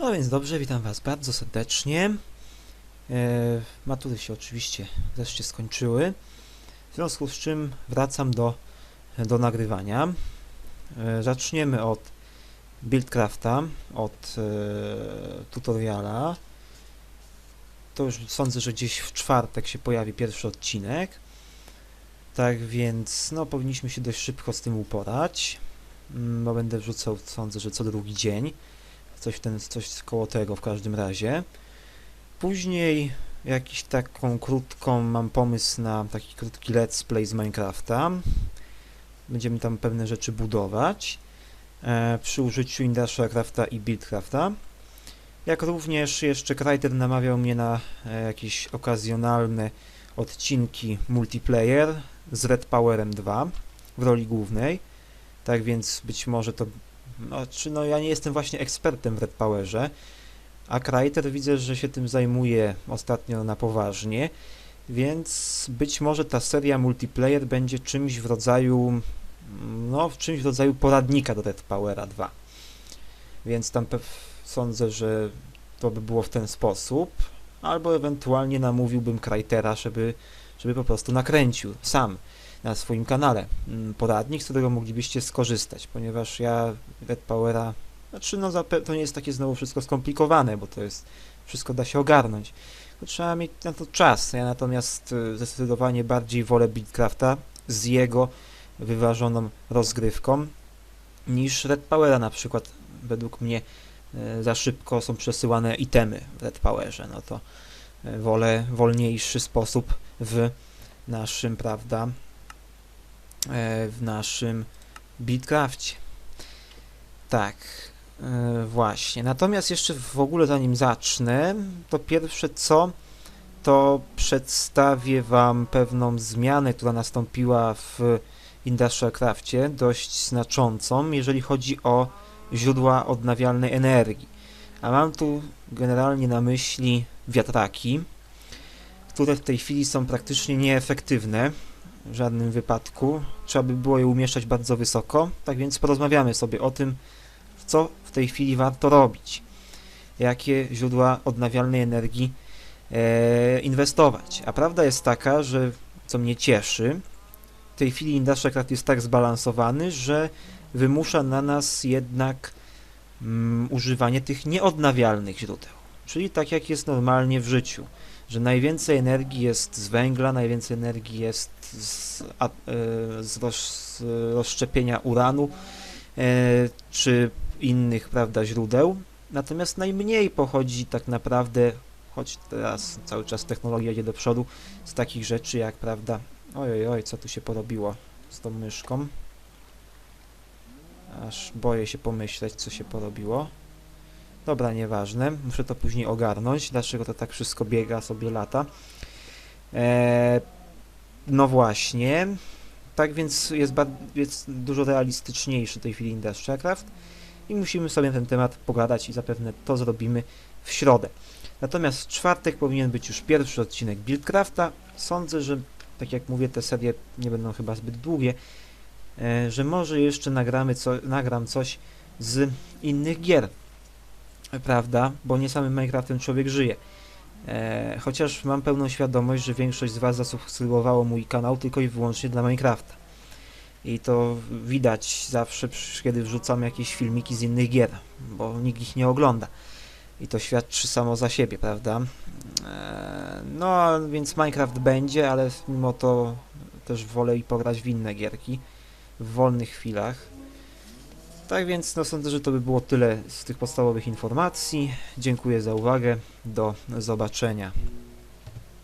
No więc dobrze, witam Was bardzo serdecznie. E, matury się oczywiście wreszcie skończyły, w związku z czym wracam do, do nagrywania. E, zaczniemy od Buildcrafta, od e, tutoriala. To już sądzę, że gdzieś w czwartek się pojawi pierwszy odcinek. Tak więc, no, powinniśmy się dość szybko z tym uporać. Mm, Bo będę wrzucał, sądzę, że co drugi dzień coś, ten, coś koło tego w każdym razie. Później jakiś taką krótką, mam pomysł na taki krótki let's play z Minecrafta. Będziemy tam pewne rzeczy budować e, przy użyciu Industrial Crafta i Buildcrafta. Jak również jeszcze Kryter namawiał mnie na e, jakieś okazjonalne odcinki multiplayer z Red Powerem 2 w roli głównej. Tak więc być może to no, czy no ja nie jestem właśnie ekspertem w Red Powerze, a Kryter widzę, że się tym zajmuje ostatnio na poważnie, więc być może ta seria multiplayer będzie czymś w rodzaju no, czymś w rodzaju poradnika do Red Powera 2. Więc tam sądzę, że to by było w ten sposób, albo ewentualnie namówiłbym Krytera, żeby, żeby po prostu nakręcił sam na swoim kanale mm, poradnik, z którego moglibyście skorzystać, ponieważ ja Red Powera, znaczy no to nie jest takie znowu wszystko skomplikowane, bo to jest, wszystko da się ogarnąć. To trzeba mieć na to czas. Ja natomiast y, zdecydowanie bardziej wolę Buildcrafta z jego wyważoną rozgrywką niż Red Powera na przykład. Według mnie y, za szybko są przesyłane itemy w Red Powerze. No to y, wolę wolniejszy sposób w naszym, prawda, w naszym Buildcrafcie. Tak, e, właśnie. Natomiast jeszcze w ogóle zanim zacznę, to pierwsze co, to przedstawię Wam pewną zmianę, która nastąpiła w Industrial Crafcie, dość znaczącą, jeżeli chodzi o źródła odnawialnej energii. A mam tu generalnie na myśli wiatraki, które w tej chwili są praktycznie nieefektywne w żadnym wypadku. Trzeba by było je umieszczać bardzo wysoko. Tak więc porozmawiamy sobie o tym, co w tej chwili warto robić. Jakie źródła odnawialnej energii e, inwestować. A prawda jest taka, że co mnie cieszy, w tej chwili Industrial Craft jest tak zbalansowany, że wymusza na nas jednak mm, używanie tych nieodnawialnych źródeł. Czyli tak jak jest normalnie w życiu że najwięcej energii jest z węgla, najwięcej energii jest z, a, e, z, roz, z rozszczepienia uranu e, czy innych prawda, źródeł. Natomiast najmniej pochodzi tak naprawdę, choć teraz cały czas technologia idzie do przodu, z takich rzeczy jak, prawda, oj, oj, oj, co tu się porobiło z tą myszką. Aż boję się pomyśleć, co się porobiło. Dobra, nieważne. Muszę to później ogarnąć. Dlaczego to tak wszystko biega, sobie lata. Eee, no właśnie. Tak więc jest, jest dużo realistyczniejszy w tej chwili Industrial Craft i musimy sobie na ten temat pogadać i zapewne to zrobimy w środę. Natomiast w czwartek powinien być już pierwszy odcinek Buildcrafta. Sądzę, że tak jak mówię, te serie nie będą chyba zbyt długie, e, że może jeszcze nagramy co, nagram coś z innych gier prawda, bo nie samym Minecraftem człowiek żyje. E, chociaż mam pełną świadomość, że większość z Was zasubskrybowało mój kanał tylko i wyłącznie dla Minecrafta. I to widać zawsze, kiedy wrzucam jakieś filmiki z innych gier, bo nikt ich nie ogląda. I to świadczy samo za siebie, prawda? E, no, więc Minecraft będzie, ale mimo to też wolę i pograć w inne gierki w wolnych chwilach. Tak więc no, sądzę, że to by było tyle z tych podstawowych informacji. Dziękuję za uwagę. Do zobaczenia.